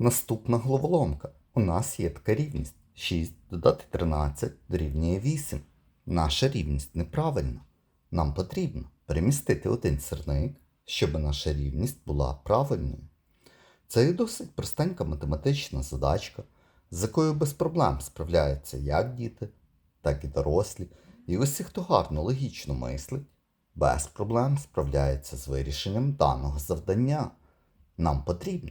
Наступна головоломка. У нас є така рівність. 6 додати 13 дорівнює 8. Наша рівність неправильна. Нам потрібно перемістити один сірник, щоб наша рівність була правильною. Це є досить простенька математична задачка, з якою без проблем справляються як діти, так і дорослі. І усі, хто гарно логічно мислить, без проблем справляється з вирішенням даного завдання. Нам потрібно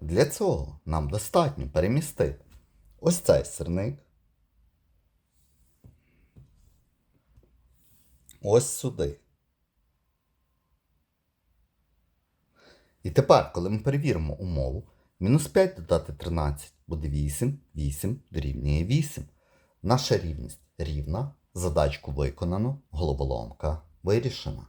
Для цього нам достатньо перемістити ось цей сирник. Ось сюди. І тепер, коли ми перевіримо умову, мінус 5 додати 13 буде 8, 8 дорівнює 8. Наша рівність рівна, задачку виконано, головоломка вирішена.